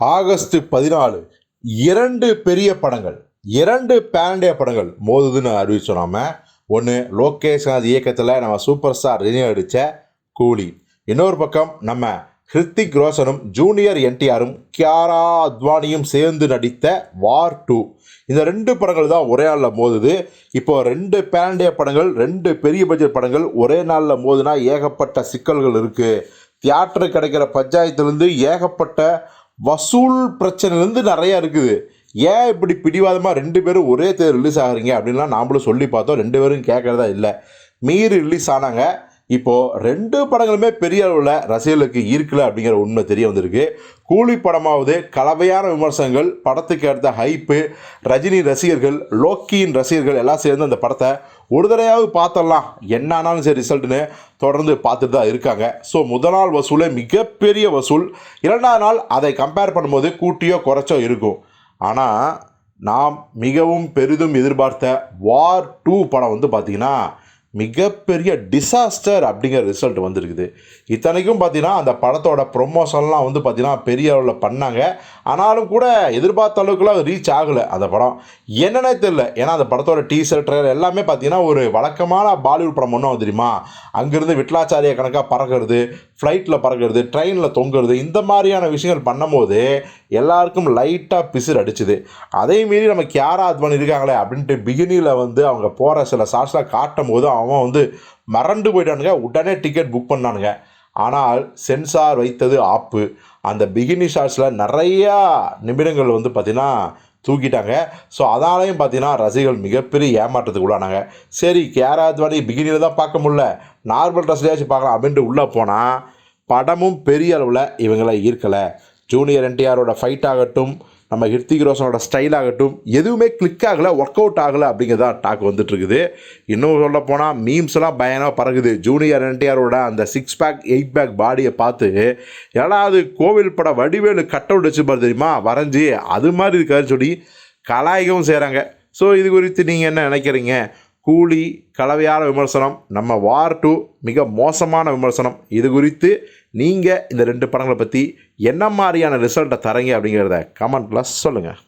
August பதினாலு இரண்டு பெரிய படங்கள் இரண்டு பேண்டிய படங்கள் மோதுதுன்னு அறிவிச்சோம் நாம ஒன்று லோகேஷ் இயக்கத்தில் நம்ம சூப்பர் ஸ்டார் ரினியூ அடித்த கூலி. இன்னொரு பக்கம் நம்ம ஹிருத்திக் ரோஷனும் ஜூனியர் என்டிஆரும் கியாரா அத்வானியும் சேர்ந்து நடித்த வார் டூ இந்த ரெண்டு படங்கள் தான் ஒரே நாளில் மோதுது. இப்போ ரெண்டு பேண்டிய படங்கள் ரெண்டு பெரிய பட்ஜெட் படங்கள் ஒரே நாளில் மோதுனா ஏகப்பட்ட சிக்கல்கள் இருக்குது தியேட்டருக்கு கிடைக்கிற பஞ்சாயத்துலேருந்து ஏகப்பட்ட வசூல் பிரச்சனைலேருந்து நிறையா இருக்குது. ஏன் இப்படி பிடிவாதமாக ரெண்டு பேரும் ஒரே தேர் ரிலீஸ் ஆகுறீங்க? அப்படின்லாம் நாமளும் சொல்லி பார்த்தோம். ரெண்டு பேரும் கேட்குறதா இல்லை. மீறி ரிலீஸ் ஆனாங்க. இப்போது ரெண்டு படங்களுமே பெரிய அளவில் ரசிகர்களுக்கு ஈர்க்கல அப்படிங்கிற உண்மை தெரிய வந்திருக்கு. கூலி படமாவது கலவையான விமர்சனங்கள் படத்துக்கு அடுத்த ஹைப்பு ரஜினி ரசிகர்கள் லோக்கியின் ரசிகர்கள் எல்லாம் சேர்ந்து அந்த படத்தை ஒரு தடையாவது பார்த்தரலாம். என்ன ஆனாலும் சரி ரிசல்ட்னு தொடர்ந்து பார்த்துட்டு தான் இருக்காங்க. ஸோ முதல் நாள் வசூலே மிகப்பெரிய வசூல். இரண்டாவது நாள் அதை கம்பேர் பண்ணும்போது கூட்டியோ குறைச்சோ இருக்கும். ஆனால் நாம் மிகவும் பெரிதும் எதிர்பார்த்த வார் டூ படம் வந்து பார்த்திங்கன்னா மிகப்பெரிய டிசாஸ்டர் அப்படிங்கிற ரிசல்ட் வந்திருக்குது. இத்தனைக்கும் பார்த்தீங்கன்னா அந்த படத்தோட ப்ரொமோஷன்லாம் வந்து பார்த்தீங்கன்னா பெரிய அளவில் பண்ணாங்க. ஆனாலும் கூட எதிர்பார்த்த அளவுக்குலாம் ரீச் ஆகலை அந்த படம். என்னன்னே தெரில ஏன்னா அந்த படத்தோட டீசர் ட்ரெயர் எல்லாமே பார்த்தீங்கன்னா ஒரு வழக்கமான பாலிவுட் படம் ஒன்றும் தெரியுமா? அங்கேருந்து விட்லாச்சாரிய கணக்காக பறக்கிறது ஃப்ளைட்டில் பறக்கிறது ட்ரெயினில் தொங்குறது இந்த மாதிரியான விஷயங்கள் பண்ணும்போது எல்லாருக்கும் லைட்டாக பிசிறு அடிச்சுது. அதே மீறி நம்ம கியாரா அத்வானி இருக்காங்களே அப்படின்ட்டு பிகினியில் வந்து அவங்க போகிற சில ஷார்ட்ஸ்லாம் காட்டும் போது அவன் வந்து மறண்டு போயிட்டானுங்க. உடனே டிக்கெட் புக் பண்ணானுங்க. ஆனால் சென்சார் வைத்தது ஆப்பு. அந்த பிகினி ஷார்ட்ஸில் நிறையா நிமிடங்கள் வந்து பார்த்திங்கன்னா தூக்கிட்டாங்க. ஸோ அதனாலையும் பார்த்தீங்கன்னா ரசிகர்கள் மிகப்பெரிய ஏமாற்றத்துக்கு உள்ளானாங்க. சரி கேரா அத்வானி பிகினியில் தான் பார்க்க முடில நார்மல் ட்ரெஸ்லேயாச்சும் பார்க்கலாம் அப்படின்ட்டு உள்ளே போனால் படமும் பெரிய அளவில் இவங்களை ஈர்க்கலை. ஜூனியர் என்டிஆரோட ஃபைட் ஆகட்டும் நம்ம ஹிருத்திக் ரோஷனோட ஸ்டைல் ஆகட்டும் எதுவுமே கிளிக் ஆகலை ஒர்க் அவுட் ஆகலை அப்படிங்கிறதா டாக் வந்துட்டுருக்குது. இன்னும் சொல்ல போனால் மீம்ஸ் எல்லாம் பயனாக பறகுது ஜூனியர் என்டிஆரோட அந்த சிக்ஸ் பேக் எயிட் பேக் பாடியை பார்த்து ஏன்னா அது கோவில் பட வடிவேலு கட் அவுட் வச்சு பாரு தெரியுமா? வரைஞ்சி அது மாதிரி இருக்காரு சொல்லி கலாய்க்கவும் செய்கிறாங்க ஸோ இது குறித்து நீங்கள் என்ன நினைக்கிறீங்க? கூலி கலவையான விமர்சனம் நம்ம வார் டூ மிக மோசமான விமர்சனம். இது குறித்து நீங்கள் இந்த ரெண்டு படங்களை பற்றி என்ன மாதிரியான ரிசல்ட்டை தரீங்க அப்படிங்கிறத கமெண்ட்டில் சொல்லுங்கள்